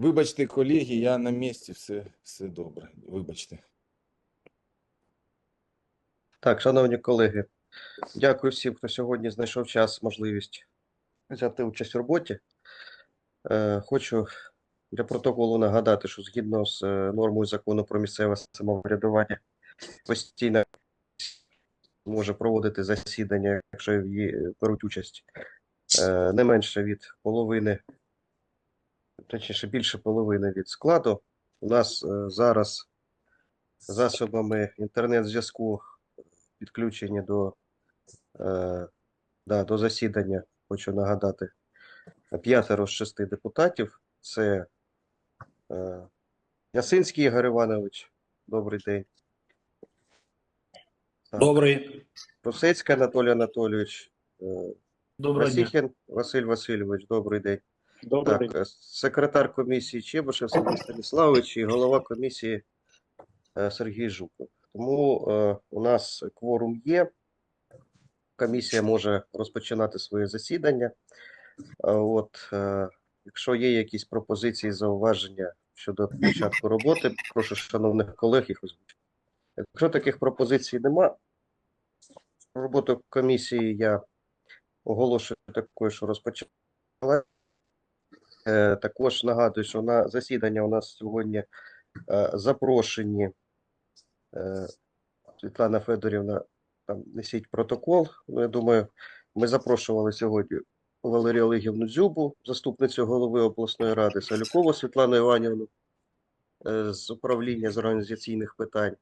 Вибачте, колеги, я на місці, все, все добре. Вибачте. Так, шановні колеги, дякую всім, хто сьогодні знайшов час, можливість взяти участь у роботі. Е, Хочу для протоколу нагадати, що згідно з е, нормою закону про місцеве самоврядування, постійно може проводити засідання, якщо її беруть участь е, не менше від половини, точніше більше половини від складу. У нас е, зараз засобами інтернет-зв'язку підключені до, е, да, до засідання, хочу нагадати, п'ятеро з шести депутатів. Це Ясинський Ігор Іванович, добрий день. Так. Добрий. Русецький Анатолій Анатолійович, е, Доброго дня. Василь Васильович, добрий день. Добрий Так, день. е, секретар комісії Чебушев Сергій Станіславович і голова комісії е, Сергій Жуков. Тому е, у нас кворум є. Комісія може розпочинати своє засідання. Е, От, е, якщо є якісь пропозиції, зауваження щодо початку роботи, прошу шановних колег їх озвучити. Якщо таких пропозицій нема, роботу комісії я оголошую такою, що розпочала. Е, Також нагадую, що на засідання у нас сьогодні е, запрошені е, Світлана Федорівна, там несіть протокол. Ну, я думаю, ми запрошували сьогодні Валерію Олегівну Дзюбу, заступницю голови обласної ради, Салюкову Світлану Іванівну з управління з організаційних питань,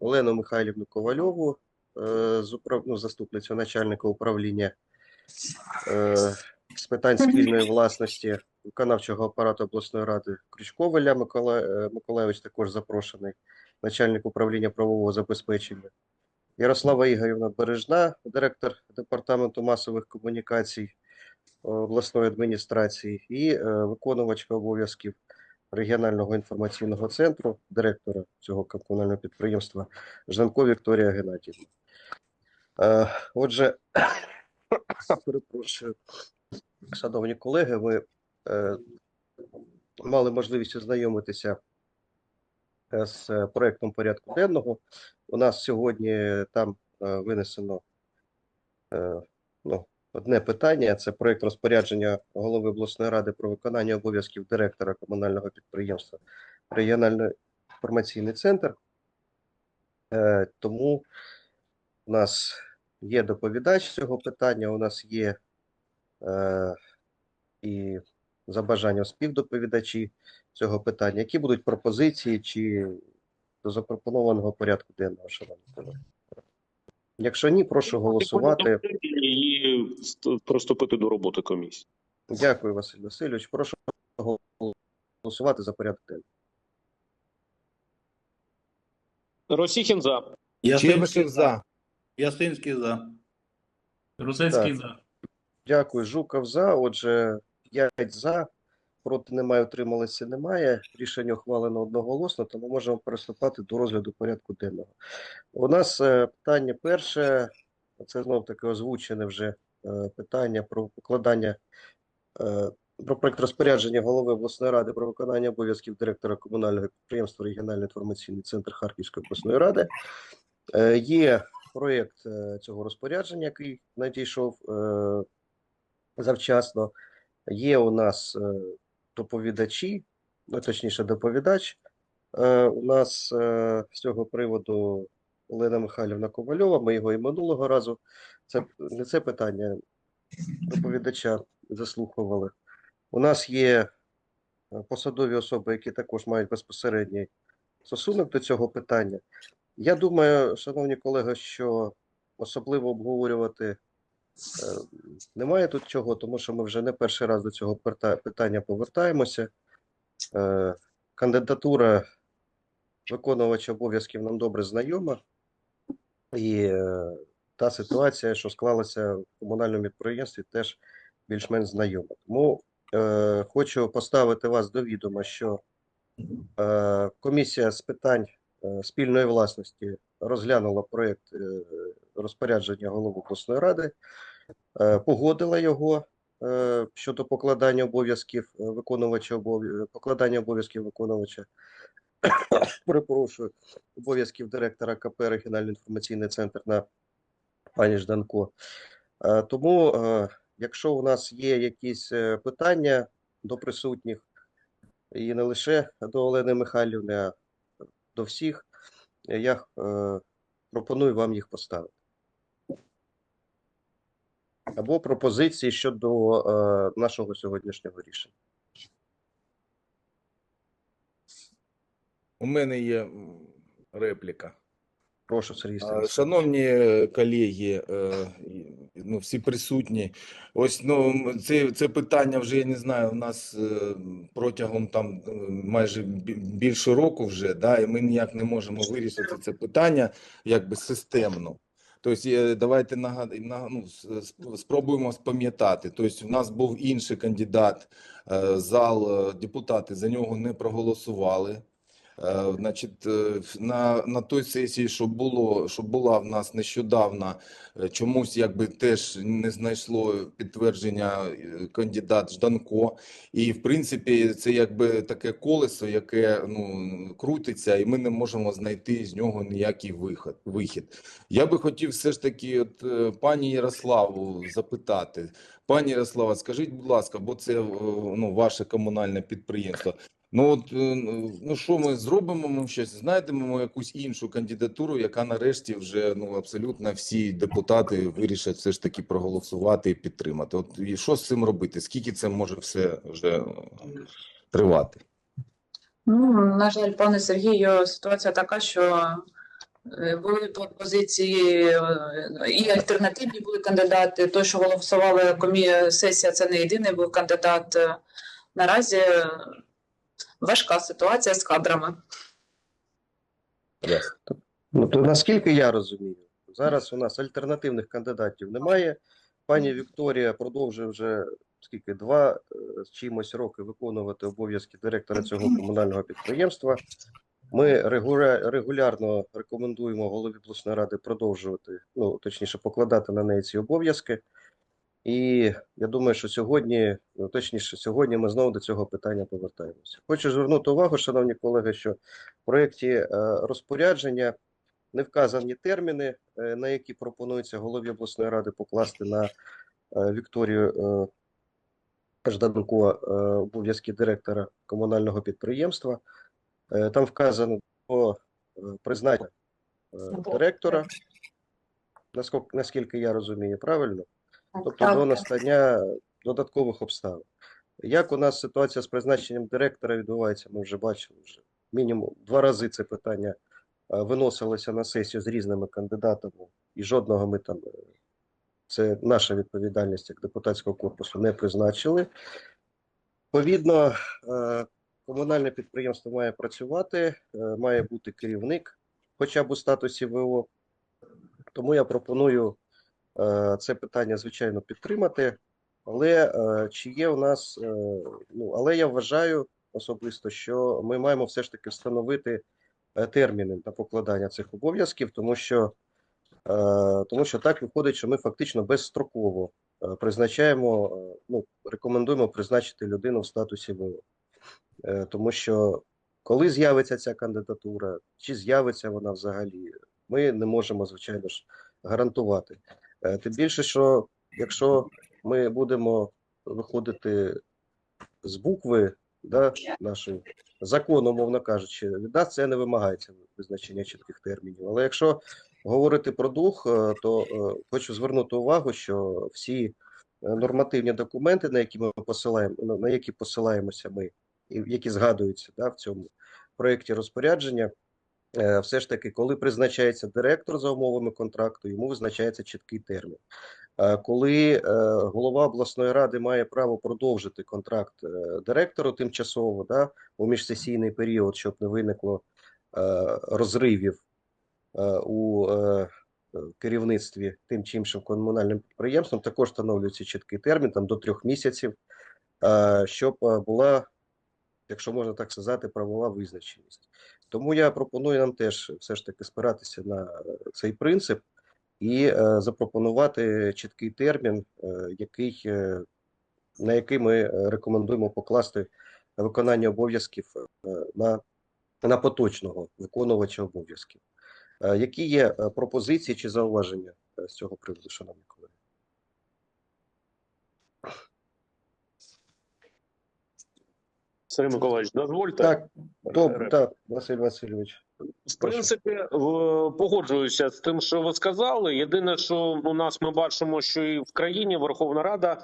Олену Михайлівну Ковальову, е, з управ... ну, заступницю начальника управління е, з питань спільної власності виконавчого апарату обласної ради Крючкова Ілля Микола... е, Миколайович також запрошений, начальник управління правового забезпечення. Ярослава Ігорівна Бережна, директор департаменту масових комунікацій е, обласної адміністрації, і е, виконувачка обов'язків регіонального інформаційного центру, директора цього комунального підприємства Жданко Вікторія Геннадівна. Е, Отже, перепрошую, шановні колеги, ви е, мали можливість ознайомитися е, з проектом порядку денного. У нас сьогодні там винесено ну, одне питання: це проект розпорядження голови обласної ради про виконання обов'язків директора комунального підприємства Регіональний інформаційний центр. Е, Тому у нас є доповідач цього питання, у нас є е, і за бажанням співдоповідачі цього питання. Які будуть пропозиції чи до запропонованого порядку денного, шановні колеги? Якщо ні, прошу голосувати. І приступити до роботи комісії. Дякую, Василь Васильович. Прошу голосувати за порядок денний. Росіхін за. Чебишев за. Ясинський за. Русецький Так. за. Дякую, Жуков за. Отже, 5 за. Проти немає, утрималися немає. Рішення ухвалено одноголосно, тому можемо приступати до розгляду порядку денного. У нас е, питання перше, це знов таки озвучене вже е, питання про покладання е, про проект розпорядження голови обласної ради про виконання обов'язків директора комунального підприємства Регіональний інформаційний центр Харківської обласної ради. Е, Є проєкт цього розпорядження, який надійшов е, завчасно. Є у нас доповідачі, ну, точніше, доповідач. Е, У нас е, з цього приводу Олена Михайлівна Ковальова. Ми його і минулого разу. Це не це питання доповідача заслухували. У нас є е, посадові особи, які також мають безпосередній стосунок до цього питання. Я думаю, шановні колеги, що особливо обговорювати немає тут чого, тому що ми вже не перший раз до цього питання повертаємося. Е, Кандидатура виконувача обов'язків нам добре знайома, і е, та ситуація, що склалася в комунальному підприємстві, теж більш-менш знайома. Тому е, хочу поставити вас до відома, що е, комісія з питань е, спільної власності розглянула проєкт е, розпорядження голови обласної ради, е, погодила його е, щодо покладання обов'язків виконувача обов'я- покладання обов'язків виконувача. Перепрошую, обов'язків директора КП Регіональний інформаційний центр на пані Жданко. Тому, якщо у нас є якісь питання до присутніх, і не лише до Олени Михайлівни, а до всіх, я е, пропоную вам їх поставити. Або пропозиції щодо е, нашого сьогоднішнього рішення. У мене є репліка. Прошу, Сергій Станіславович. Шановні колеги, е, ну, всі присутні, ось ну, це, це питання вже, я не знаю, у нас е, протягом там е, майже більше року вже, да, і ми ніяк не можемо вирішити це питання якби системно. Тобто, е, давайте нагад... ну, спробуємо спам'ятати. Тобто, у нас був інший кандидат, е, зал, е, депутати за нього не проголосували. Е, Значить, е, на, на той сесії, що було, що була в нас нещодавно, е, чомусь якби теж не знайшло підтвердження кандидат Жданко. І в принципі, це якби таке колесо, яке ну крутиться, і ми не можемо знайти з нього ніякий вихід. вихід. Я би хотів все ж таки, от пані Ярославу запитати. Пані Ярослава, скажіть, будь ласка, бо це ну, ваше комунальне підприємство. Ну от е, ну що ми зробимо? Ми щось знайдемо якусь іншу кандидатуру, яка нарешті вже ну абсолютно всі депутати вирішать все ж таки проголосувати і підтримати. От і що з цим робити? Скільки це може все вже е, тривати? Ну, на жаль, пане Сергію, ситуація така, що е, були пропозиції і альтернативні були кандидати. Той, що голосували комі... сесія, це не єдиний був кандидат. Наразі важка ситуація з кадрами. Ну, то наскільки я розумію, зараз у нас альтернативних кандидатів немає. Пані Вікторія продовжує вже скільки два е, з чимось роки виконувати обов'язки директора цього комунального підприємства. Ми регулярно рекомендуємо голові обласної ради продовжувати, ну точніше, покладати на неї ці обов'язки. І я думаю, що сьогодні, ну, точніше, сьогодні ми знову до цього питання повертаємося. Хочу звернути увагу, шановні колеги, що в проєкті е, розпорядження не вказані терміни, е, на які пропонується голові обласної ради покласти на е, Вікторію Жданко обов'язки директора комунального підприємства. Там вказано про призначення директора, наскільки я розумію, правильно? Тобто до настання додаткових обставин. Як у нас ситуація з призначенням директора відбувається, ми вже бачили вже мінімум два рази це питання е, виносилося на сесію з різними кандидатами, і жодного ми там, е, це наша відповідальність як депутатського корпусу, не призначили. Відповідно, е, комунальне підприємство має працювати, має бути керівник, хоча б у статусі ВО. Тому я пропоную це питання, звичайно, підтримати. Але е, чи є у нас, е, ну, але я вважаю особисто, що ми маємо все ж таки встановити е, терміни на покладання цих обов'язків, тому що, е, тому що так виходить, що ми фактично безстроково е, призначаємо, е, ну, рекомендуємо призначити людину в статусі ВО. Е, Тому що коли з'явиться ця кандидатура, чи з'явиться вона взагалі, ми не можемо, звичайно ж, гарантувати. Е, Тим більше, що якщо ми будемо виходити з букви да, нашої закону, мовно кажучи, від нас це не вимагається визначення чітких термінів. Але якщо говорити про дух, е, то е, хочу звернути увагу, що всі нормативні документи, на які ми посилаємо, ну, на які посилаємося ми, і які згадуються да, в цьому проєкті розпорядження, все ж таки, коли призначається директор за умовами контракту, йому визначається чіткий термін. Е, Коли е, голова обласної ради має право продовжити контракт е, директору тимчасово да, у міжсесійний період, щоб не виникло е, розривів е, у е, е, керівництві тим чи іншим комунальним підприємством, також встановлюється чіткий термін там до трьох місяців, е, щоб е, була, якщо можна так сказати, правова визначеність. Тому я пропоную нам теж все ж таки спиратися на цей принцип і е, запропонувати чіткий термін, е, який, е, на який ми е, рекомендуємо покласти виконання обов'язків е, на, на поточного виконувача обов'язків. Е, Які є е, пропозиції чи зауваження е, з цього приводу, шановні колеги? Сергій Миколаївич, дозвольте. Так, добре, так, Василь Васильович. В принципі, в- погоджуюся з тим, що ви сказали. Єдине, що у нас ми бачимо, що і в країні Верховна Рада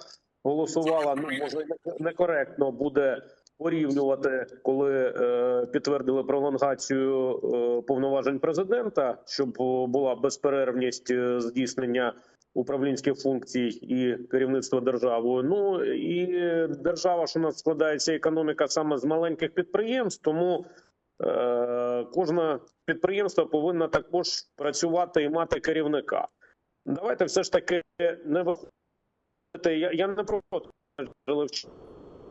голосувала. Ну може не- некоректно буде порівнювати, коли е, підтвердили пролонгацію е, повноважень президента, щоб е, була безперервність е, здійснення управлінських функцій і керівництва державою. Ну і держава, що у нас складається економіка саме з маленьких підприємств, тому. Е, Кожне підприємство повинно також працювати і мати керівника. Давайте все ж таки не виходити. Я, я не проти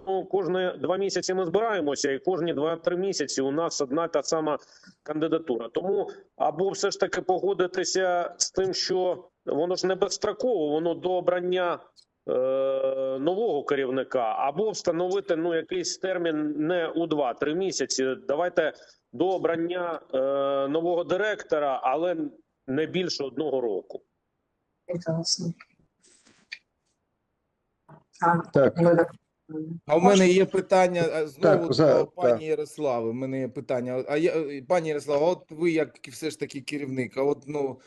Ну, кожні два місяці ми збираємося, і кожні два-три місяці у нас одна та сама кандидатура. Тому або все ж таки погодитися з тим, що воно ж не безстроково, воно до обрання е, нового керівника, або встановити ну якийсь термін не у 2-3 місяці. Давайте до обрання е, нового директора, але не більше одного року. Прекрасно. Так, Так, А в мене є питання знову Так, за- до пані так. Ярослави. У мене є питання. А я, е, пані Ярослава, от ви як все ж таки керівник, а от ну е,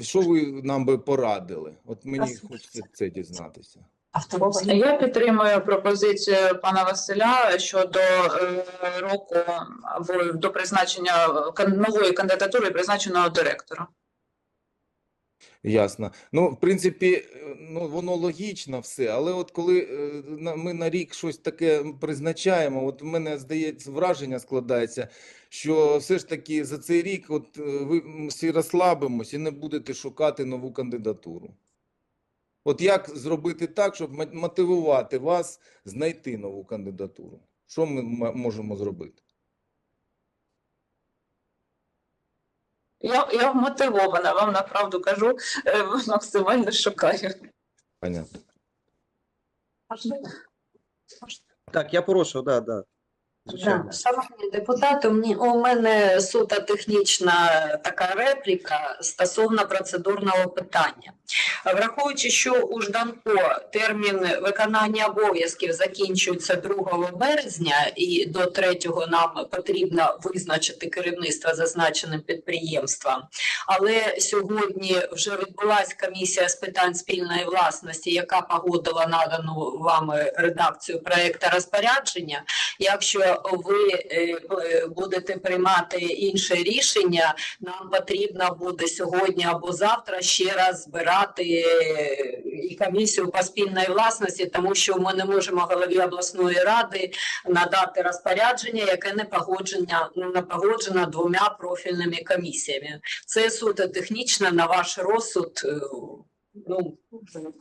що ви нам би порадили? От мені хочеться це дізнатися. Я підтримую пропозицію пана Василя щодо е, року до призначення нової кандидатури призначеного директора. Ясно. Ну, в принципі, е, ну воно логічно все, але от коли е, ми на рік щось таке призначаємо, от у мене здається, враження складається, що все ж таки за цей рік от е, ви всі розслабимось і не будете шукати нову кандидатуру. От як зробити так, щоб мотивувати вас знайти нову кандидатуру? Що ми можемо зробити? Я, я мотивована, вам направду кажу, е, максимально шукаю. Понятно. так, я прошу, да, да. Да, Шановні депутати, мені- у мене суто технічна така репліка стосовно процедурного питання. Враховуючи, що у Жданко термін виконання обов'язків закінчується 2 березня, і до 3 нам потрібно визначити керівництво зазначеним підприємством. Але сьогодні вже відбулася комісія з питань спільної власності, яка погодила надану вами редакцію проекту розпорядження. Якщо ви е, е, будете приймати інше рішення, нам потрібно буде сьогодні або завтра ще раз збирати е, і комісію по спільної власності, тому що ми не можемо голові обласної ради надати розпорядження, яке не погодження не погоджено двома профільними комісіями. Це суто технічно на ваш розсуд. Ну,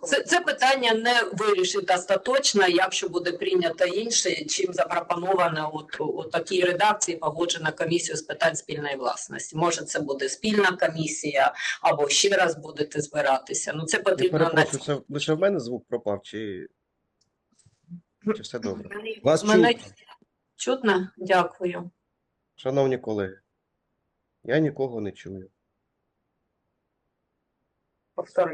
це, це питання не вирішить остаточно, якщо буде прийнято інше, чим запропоновано от у такій редакції погоджена комісія з питань спільної власності. Може, це буде спільна комісія, або ще раз будете збиратися. Ну це Я потрібно на це лише в мене звук пропав, чи, чи все добре? Вас мене чутно. чутно? Дякую. Шановні колеги, я нікого не чую.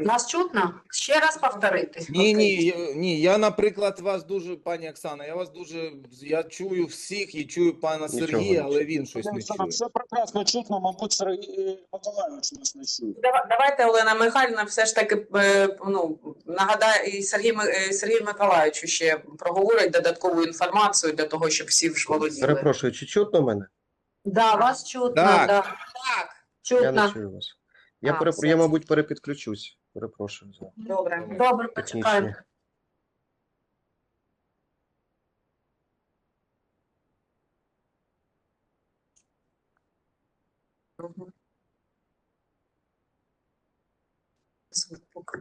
Нас чутно? Ще раз повторити. Ні, ні, я- ні. Я, наприклад, вас дуже, пані Оксана, я вас дуже. Я чую всіх і чую пана Нічого Сергія, не але він щось не чує. Все прекрасно чутно, мабуть, Сергій Миколаївич нас не чує. Дава- Давайте Олена Михайлівна все ж таки е, ну, нагадає і Сергій, Ми- е, Сергій Миколаївичу ще проговорить додаткову інформацію для того, щоб всі ж володіли. Перепрошую, чи чутно мене? Да, вас чутно, Так. да. Так, Я не чутно. чую вас. Я, А, переп... все. я мабуть, перепідключусь. Перепрошую за добре. Добре, почекаємо. технічне. Звук поки.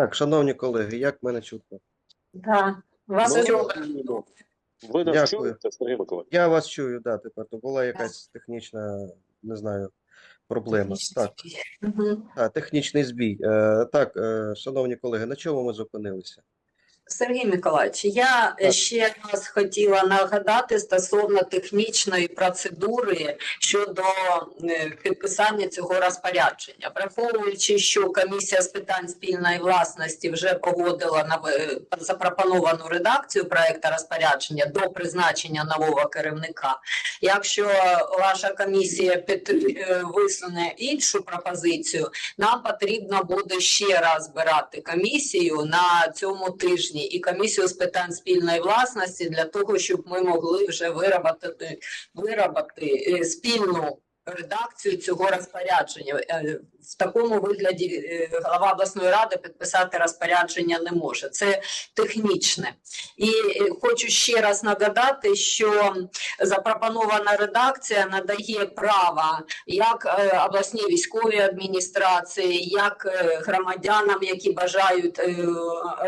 Так, шановні колеги, як мене чутно? Да. Вас Ну, Ви нас Дякую. чуєте, Сергій Миколаївич? Я вас чую, да, тепер то була якась технічна, не знаю, проблема. Так, Мгм. так, технічний збій. Е, так, е, шановні колеги, на чому ми зупинилися? Сергій Миколаївич, я Так. ще раз хотіла нагадати стосовно технічної процедури щодо е, підписання цього розпорядження. Враховуючи, що комісія з питань спільної власності вже погодила на е, запропоновану редакцію проекту розпорядження до призначення нового керівника. Якщо ваша комісія під, е, висуне іншу пропозицію, нам потрібно буде ще раз збирати комісію на цьому тижні і комісію з питань спільної власності для того, щоб ми могли вже виробити, виробити е, спільну редакцію цього розпорядження. Е, В такому вигляді е, голова обласної ради підписати розпорядження не може. Це технічне. І е, хочу ще раз нагадати, що запропонована редакція надає право як обласній військовій адміністрації, як громадянам, які бажають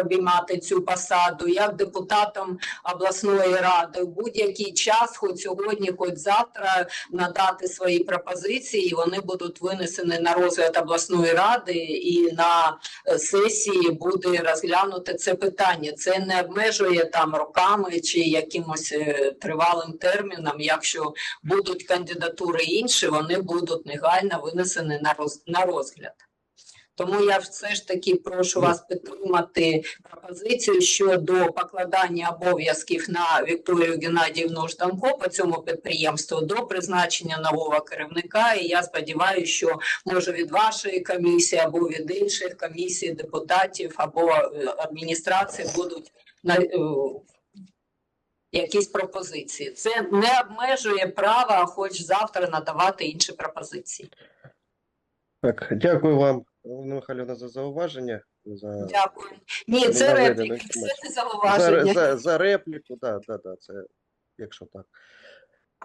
обіймати цю посаду, як депутатам обласної ради в будь-який час, хоч сьогодні, хоч завтра, надати свої пропозиції. Вони будуть винесені на розгляд обласної ради, і на е, сесії буде розглянуте це питання. Це не обмежує там роками чи якимось е, тривалим терміном. Якщо будуть кандидатури інші, вони будуть негайно винесені на розгляд. Тому я все ж таки прошу вас підтримати пропозицію щодо покладання обов'язків на Вікторію Геннадіївну Жданко по цьому підприємству до призначення нового керівника. І я сподіваюся, що може від вашої комісії або від інших комісій, депутатів або е, адміністрації будуть на е, якісь пропозиції. Це не обмежує права, хоч завтра надавати інші пропозиції. Так, дякую вам, Олена Михайлівна, за зауваження. За, Дякую. Ні, це репліки, це не за, зауваження. за, за репліку, да, да, да, це якщо так.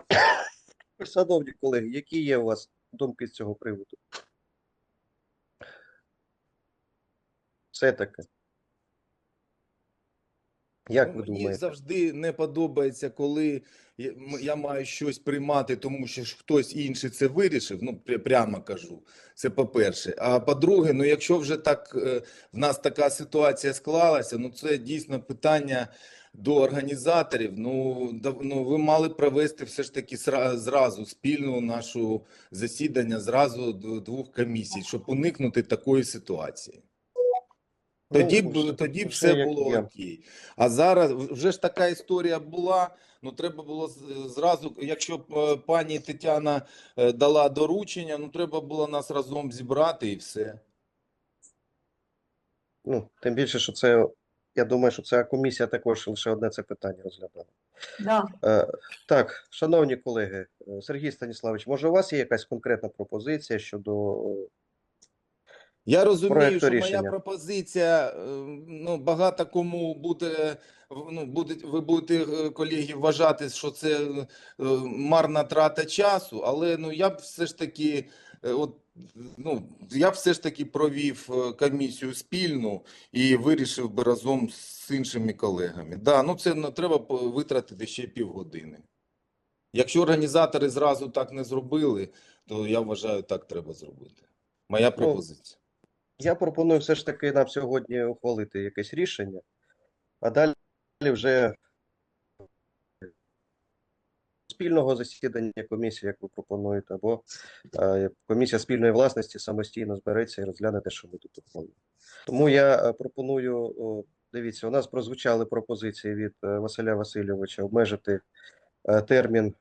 Шановні колеги, які є у вас думки з цього приводу? Все таки. Як ви Мені думаєте? завжди не подобається, коли я маю щось приймати, тому що ж хтось інший це вирішив. Ну, пря- прямо кажу. Це по-перше. А по-друге, ну якщо вже так е, в нас така ситуація склалася, ну це дійсно питання до організаторів. Ну, ну ви мали провести все ж таки зразу спільну нашу засідання, зразу двох комісій, щоб уникнути такої ситуації. Тоді Ну, б все- тоді б все було окей. А зараз вже ж така історія була. Ну треба було зразу, якщо б е, пані Тетяна е, дала доручення, ну треба було нас разом зібрати і все. Ну, тим більше, що це, я думаю, що ця комісія також лише одне це питання розглядала. Да. Е, Так, шановні колеги, Сергій Станіславович, може у вас є якась конкретна пропозиція щодо Я розумію, що рішення. моя пропозиція, е, ну багато кому буде, ну буде, ви будете, е, колеги, вважати, що це е, марна трата часу, але ну я б все ж таки, от ну я б все ж таки провів комісію спільну і вирішив би разом з іншими колегами. Да, ну це ну, треба витратити ще півгодини. Якщо організатори зразу так не зробили, то я вважаю, так треба зробити. Моя пропозиція. Я пропоную все ж таки нам сьогодні ухвалити якесь рішення, а далі вже спільного засідання комісії, як ви пропонуєте, або е, комісія спільної власності самостійно збереться і розгляне те, що ми тут ухвалили. Тому я е, пропоную, дивіться, у нас прозвучали пропозиції від е, Василя Васильовича обмежити термін,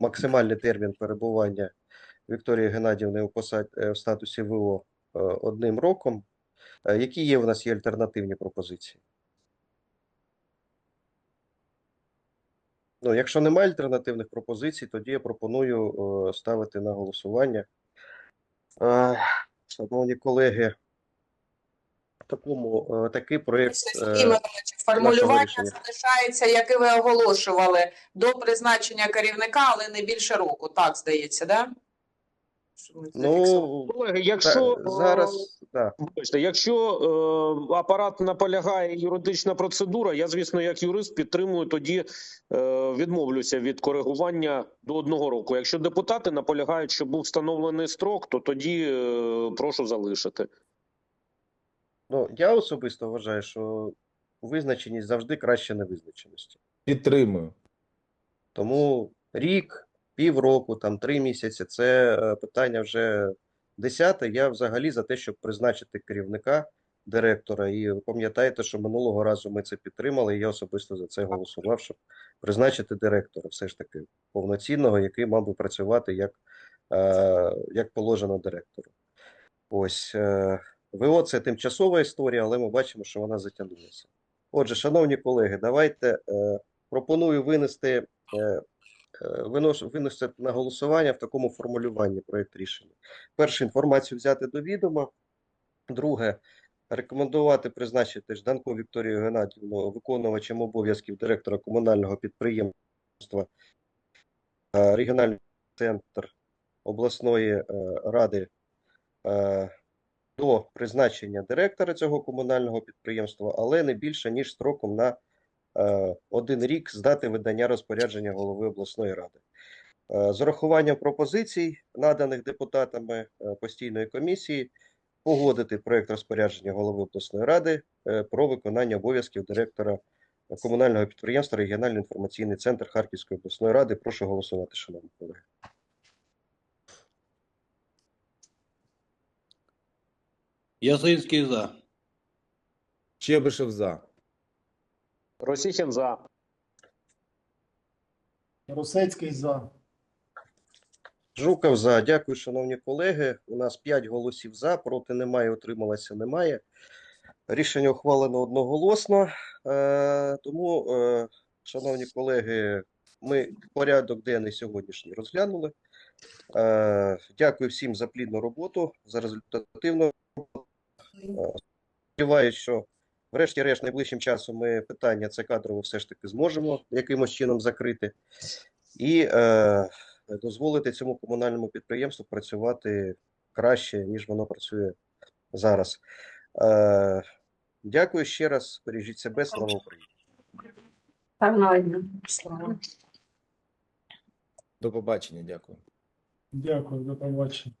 максимальний термін перебування Вікторії Геннадіївни у посад, в статусі ВО одним роком. Е, Які є у нас є альтернативні пропозиції? Ну, якщо немає альтернативних пропозицій, тоді я пропоную е, ставити на голосування. Е, Шановні колеги, такому е, такий проєкт е, формулювання залишається, яке ви оголошували, до призначення керівника, але не більше року. Так, здається, да? Ну, Колеги, якщо та- зараз, так. Якщо е, апарат наполягає юридична процедура, я, звісно, як юрист підтримую, тоді е, відмовлюся від коригування до одного року. Якщо депутати наполягають, щоб був встановлений строк, то тоді е, прошу залишити. Ну, я особисто вважаю, що визначеність завжди краще невизначеності. Підтримую. Тому рік, півроку, там три місяці це е, питання вже десяте. Я взагалі за те, щоб призначити керівника директора. І ви пам'ятаєте, що минулого разу ми це підтримали. І я особисто за це голосував, щоб призначити директора, все ж таки повноцінного, який мав би працювати як, е, як положено директору. Ось е, ВО це тимчасова історія, але ми бачимо, що вона затягнулася. Отже, шановні колеги, давайте е, пропоную винести. Е, е, на голосування в такому формулюванні проєкт рішення. Перше, інформацію взяти до відома. Друге, рекомендувати призначити Жданко Вікторію Геннадівну виконувачем обов'язків директора комунального підприємства е, регіональний центр обласної е, ради до призначення директора цього комунального підприємства, але не більше ніж строком на один рік з дати видання розпорядження голови обласної ради. Е, З урахуванням пропозицій, наданих депутатами е, постійної комісії, погодити проект розпорядження голови обласної ради е, про виконання обов'язків директора комунального підприємства Регіональний інформаційний центр Харківської обласної ради. Прошу голосувати, шановні колеги. Ясинський за. Чебишев за. Росіхін за. Русецький за. Жуков за. Дякую, шановні колеги. У нас 5 голосів за, проти немає, утрималося немає. Рішення ухвалено одноголосно. Е, тому, е, шановні колеги, ми порядок денний сьогоднішній розглянули. Е, дякую всім за плідну роботу, за результативну роботу. Е, Сподіваюсь, що врешті-решт найближчим часом ми питання це кадрове все ж таки зможемо якимось чином закрити. І е, дозволити цьому комунальному підприємству працювати краще, ніж воно працює зараз. Е, дякую ще раз. Бережіть себе, слава Україні. Слава. До побачення, дякую. Дякую, до побачення.